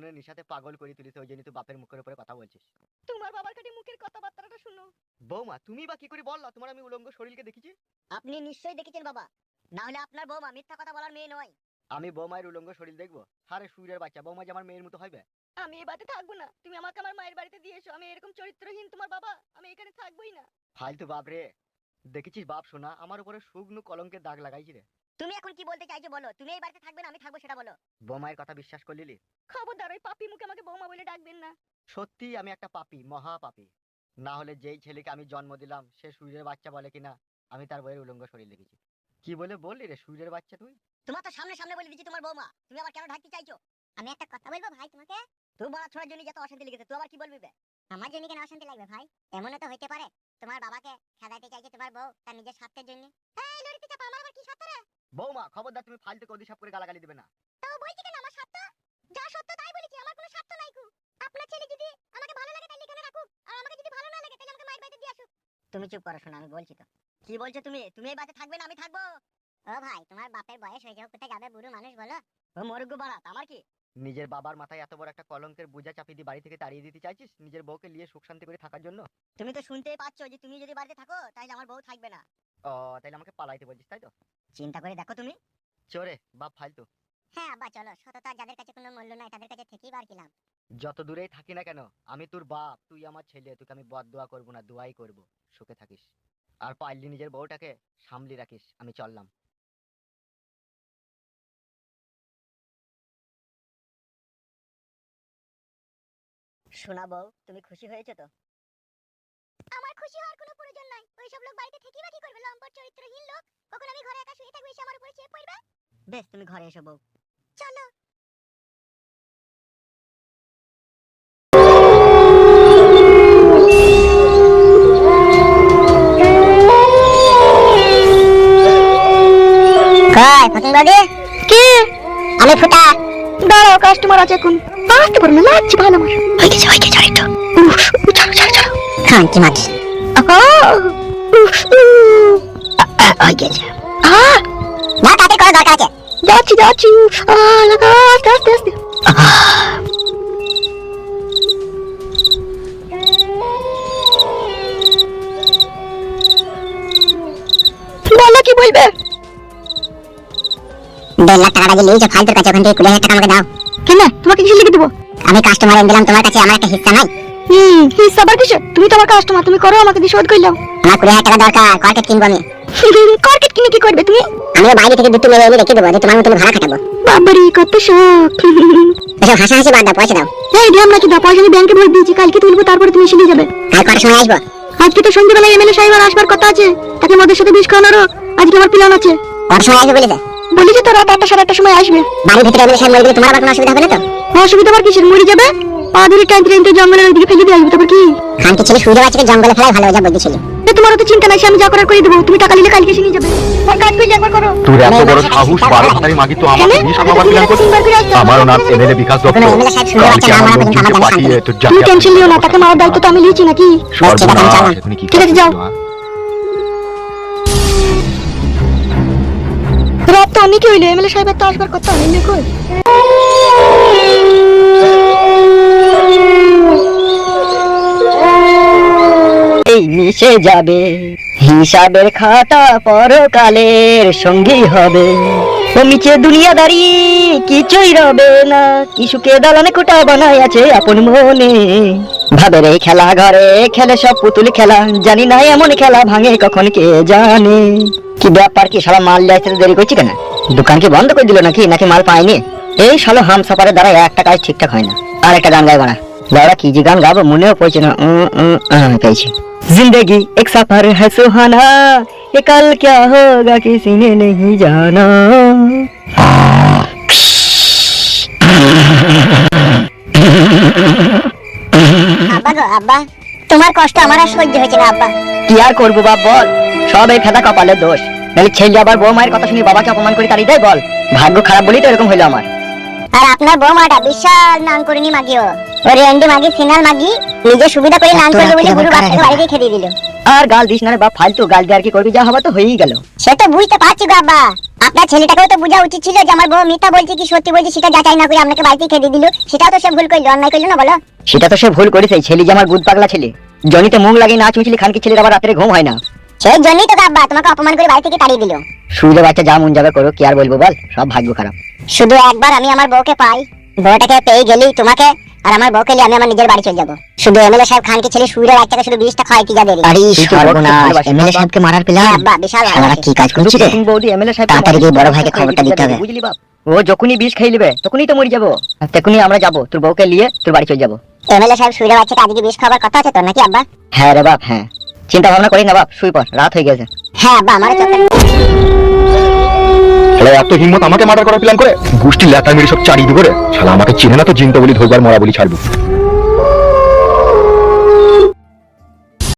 ফোনের নিশাতে পাগল করে তুলিস ওই জন্য তুই বাপের মুখের উপরে কথা বলছিস। তোমার বাবার কাছে মুখের কথাবার্তাটা শুনো। বৌমা তুমি বা কি করে বললা? তোমার আমি উলঙ্গ শরীরকে দেখেছি। আপনি নিশ্চয়ই দেখেছেন বাবা। না হলে আপনার বৌমা মিথ্যা কথা বলার মেয়ে নয়। আমি বৌমায়ের উলঙ্গ শরীর দেখব। হারে সুরের বাচ্চা বৌমা যে আমার মেয়ের মতো হবে আমি এই বাড়িতে থাকব না। তুমি আমাকে আমার মায়ের বাড়িতে দিয়ে এসো। আমি এরকম চরিত্রহীন তোমার বাবা আমি এখানে থাকবোই না। ফালতু বাপ রে। দেখেছিস বাপ শোনা আমার উপরে শুকনো কলঙ্কের দাগ লাগাইছি রে। তুমি এখন কি বলতে চাইছো বলো? তুমি এই বাড়িতে থাকবে না আমি থাকব সেটা বলো। বৌমায়ের কথা বিশ্বাস করলিলি খবরদার ওই পাপি মুখে আমাকে বৌমা বলে ডাকবেন না। সত্যি আমি একটা পাপী মহা পাপী। না হলে যেই ছেলেকে আমি জন্ম দিলাম সে সুরের বাচ্চা বলে কিনা আমি তার বইয়ের উলঙ্গ শরীর দেখেছি কি বলে বললি রে সুরের বাচ্চা তুই? তোমার তো সামনে সামনে বলে দিচ্ছি তোমার বৌমা। তুমি আবার কেন ঢাকতে চাইছো? আমি একটা কথা বলব ভাই তোমাকে? তুই বলা ছোড়ার জন্য যত অশান্তি লেগেছে তুই আবার কি বলবি বে? আমার জন্য কেন অশান্তি লাগবে ভাই? এমনও তো হইতে পারে তোমার বাবাকে খেদাইতে চাইছে তোমার বউ তার নিজের স্বার্থের জন্য। এই লড়িতে চাপা আমার আবার কি স্বার্থ রে বৌমা খবরদার তুমি ফালতু কদি সব করে গালাগালি দেবে না। তাও বলছি কেন আমার স্বার্থ? যা সত্য তাই বলেছি আমার কোনো স্বার্থ নাই কু। আপনার ছেলে যদি আমাকে ভালো লাগে তাহলে এখানে রাখুক আর আমাকে যদি ভালো না লাগে তাহলে আমাকে মায়ের বাড়িতে দিয়ে আসুক। তুমি চুপ করো শোনা আমি বলছি তো। কি বলছো তুমি? তুমি এই বাড়িতে থাকবে না আমি থাকব। ও ভাই তোমার বাপের বয়স হয়ে যাও কোথায় যাবে বুড়ো মানুষ বলো। ও মরগু বাড়া আমার কি? নিজের বাবার মাথায় এত বড় একটা কলঙ্কের বোঝা চাপিয়ে দিয়ে বাড়ি থেকে তাড়িয়ে দিতে চাইছিস? নিজের বউকে নিয়ে সুখ শান্তি করে থাকার জন্য? তুমি তো শুনতেই পাচ্ছ যে তুমি যদি বাড়িতে থাকো তাহলে আমার বউ থাকবে না। ও তাইলে আমাকে পালাইতে বলছিস তাই তো? চিন্তা করে দেখো তুমি। চোরে বাপ ফালতু। হ্যাঁ আব্বা চলো। সততা যাদের কাছে কোনো মূল্য নাই তাদের কাছে থেকেই বার কিলাম। যত দূরেই থাকি না কেন আমি তোর বাপ তুই আমার ছেলে তোকে আমি বদ দোয়া করব না দোয়াই করব। সুখে থাকিস। আর পারলি নিজের বউটাকে সামলি রাখিস আমি চললাম। শোনা বউ তুমি খুশি হয়েছে তো? খুশি হওয়ার কোনো প্রয়োজন নাই ওই সব লোক বাড়িতে থেকেই বা কি করবে লম্পট চরিত্রহীন লোক কখন আমি ঘরে একা শুয়ে থাকব এসে আমার উপরে চেয়ে পড়বে বেশ তুমি ঘরে এসো বউ চলো কয় ফকিং বাদে কি আমি ফুটা দাঁড়াও কাস্টমার আছে এখন আসতে পারো না লাগছে ভালো আমার হয়ে গেছে হয়ে গেছে আরেকটু উফ, ছাড়ো ছাড়ো ছাড়ো মাছ হয়ে গেছে না তাতে করা দরকার আছে। যাচ্ছি যাচ্ছি। আহ, লাগা, আস্তে আস্তে আস্তে। বলো কি বলবে? দেড় লাখ টাকাটা যে নিয়েছো ফালতুর কাছে ওখান থেকে কুড়ি হাজার টাকা আমাকে দাও। কেন? তোমাকে কিছু লিখে দেবো? আমি কাস্টমার এনে দিলাম তোমার কাছে আমার একটা হিস্সা নাই। হুম হিস্সা আবার কিসে? তুমি তো আমার কাস্টমার তুমি করো আমাকে দিয়ে শোধ করলাম আমার কুড়ি হাজার টাকা দরকার কর্কেট কিনবো আমি। কর্কেট কিনে কি করবে তুমি? আমিও বাইরে থেকে দুটো এনে রেখে দেবো যে তোমার মতন ভাড়া খাটাবো। বাবারি কত শখ। এসব হাসাহাসি বাদ দাও পয়সা দাও। এই দিলাম নাকি দাও? পয়সা আমি ব্যাংকে ভরে দিয়েছি কালকে তুলবো তারপরে তুমি এসে নিয়ে যাবে। কাল কটার সময় আসব? আজকে তো সন্ধ্যেবেলায় এমএলএ সাহেব আর আসবার কথা আছে। তাকে মদের সাথে বিষ খাওয়ানোরও আজকে আমার প্ল্যান আছে। কটার সময় আসবে বলেছে বলেছে তো রাত আটটা সাড়ে আটটার সময় আসবে। বাড়ির ভিতরে এমএলএ সাহেব মরে গেলে তোমার আবার কোনো অসুবিধা হবে না তো? অসুবিধা আবার কিসের? মরে যাবে? পা ধরে জঙ্গলের ওইদিকে ফেলে দিয়ে আসবে তারপর কি? খানকে ছেলে সুযোগ আছে জঙ্গলে ফেলাই ভালো যা তোমার তো চিন্তা নাই আমি যা করার করে দেবো। তুমি টাকা নিলে কালকে এসে নিয়ে যাবে। আর কাজ একবার করো। তোর এত বড় সাহস সাথে বারো ভাতারি মাগি তো? আমাকে বিষ খাওয়াবার প্ল্যান করছিস। আমারও নাম এমএলএ বিকাশ দত্ত আমার আমার আমার তুমি টেনশন লিও না তাকে মারার দায়িত্ব তো আমি লিয়েছি নাকি? ঠিক আছে, যাও। রাত তো অনেকই হইল এমএলএ সাহেবের তো আসবার কথা নেই কই এই মিশে যাবে। হিসাবের খাতা পরকালের সঙ্গী হবে। ও মিছে দুনিয়াদারি কিছুই রবে না। কিছুকে দালানে কোটা বানাই আছে আপন মনে। ভাবের এই খেলা ঘরে, খেলে সব পুতুল খেলা। জানি না এমন খেলা ভাঙে কখন কে জানে। কি ব্যাপার কি সারা মাল যাইতে দেরি করছি কেন? দোকান কি বন্ধ করে দিল নাকি? নাকি মাল পায়নি? এই সালো হাম সাপারের দ্বারা একটা কাজ ঠিকঠাক হয় না। আর একটা গান গাইবো না দাদা কি যে গান গাবো মনেও পড়ছে না। পেয়েছি जिंदगी एक सफर है सुहाना ये कल क्या होगा किसी ने नहीं जाना আব্বা গো আব্বা তোমার কষ্ট আমার আর সহ্য হয়েছে না আব্বা কি আর করবো বাপ বল সব এই ফেদা কপালের দোষ নাহলে ছেলে আবার বউ মায়ের কথা শুনি বাবাকে অপমান করে তাড়িয়ে দেয় বল ভাগ্য খারাপ বলেই তো এরকম হইলো আমার আর আপনার বৌমাটা বিশাল নাম করিনি মাগিও ওই রেন্ডি মাগি সিনাল মাগি নিজে সুবিধা করে নাম করবে বলে গুরু বাচ্চাকে বাড়ি দিয়ে দিল। আর গাল দিস না রে বাপ ফালতু গাল দিয়ে আর কি করবি? যা হবে তো হয়েই গেল। সে তো বুঝতে পারছি গো আপনার ছেলেটাকেও তো বোঝা উচিত ছিল যে আমার বউ মিথ্যা বলছে কি সত্যি বলছে সেটা যাচাই না করে আপনাকে বাড়িতে খেয়ে দিল। সেটাও তো সে ভুল করল অন্যায় করল না বলো? সেটা তো সে ভুল করেছে ছেলে যে আমার গুদ পাগলা ছেলে। জনিতে মুখ লাগিয়ে না চুচলি খানকি ছেলের আবার রাত্রে ঘুম হয় না। সেই জন্যই তো তোমাকে অপমান করে বাড়ি থেকে তাড়িয়ে দিল। শুইলে বাচ্চা যা মন যাবে করো কি আর বলব বল? সব ভাগ্য খারাপ। শুধু একবার আমি আমার বউকে পাই। বউটাকে পেয়ে গেলি তোমাকে আর আমার বউকে নিয়ে আমি আমার নিজের বাড়ি চলে যাব। শুধু এমএলএ সাহেব খানকে ছেলে শুয়ে বাচ্চাকে শুধু বিষটা খাওয়াই কি যাদের আরে সর্বনাশ এমএলএ সাহেবকে মারার পেলাম আব্বা বিশাল শালারা ভালোবাসি। কি কাজ করছি রে? তুমি বৌদি? এমএলএ সাহেব তাড়াতাড়ি গিয়ে বড় ভাইকে খবরটা দিতে হবে। বুঝলি বাপ? ও যখনই বিষ খেয়ে নেবে তখনই তো মরে যাব। তখনই আমরা যাব তোর বউকে নিয়ে তোর বাড়ি চলে যাব। এমএলএ সাহেব শুয়ে বাচ্চাকে আজকে বিষ খাবার কথা আছে তো নাকি আব্বা? হ্যাঁ রে বাপ হ্যাঁ। চিন্তা ভাবনা করি না বাপ শুই পর রাত হয়ে গেছে। হ্যাঁ আব্বা আমার চোখে এত হিম্মত আমাকে মার্ডার করার প্ল্যান করে? গোষ্ঠী লেটার মেরে সব চারি দিব রে শালা আমাকে চেনে না তো জিনতে বলি ধরবার মরা বলি ছাড়বো।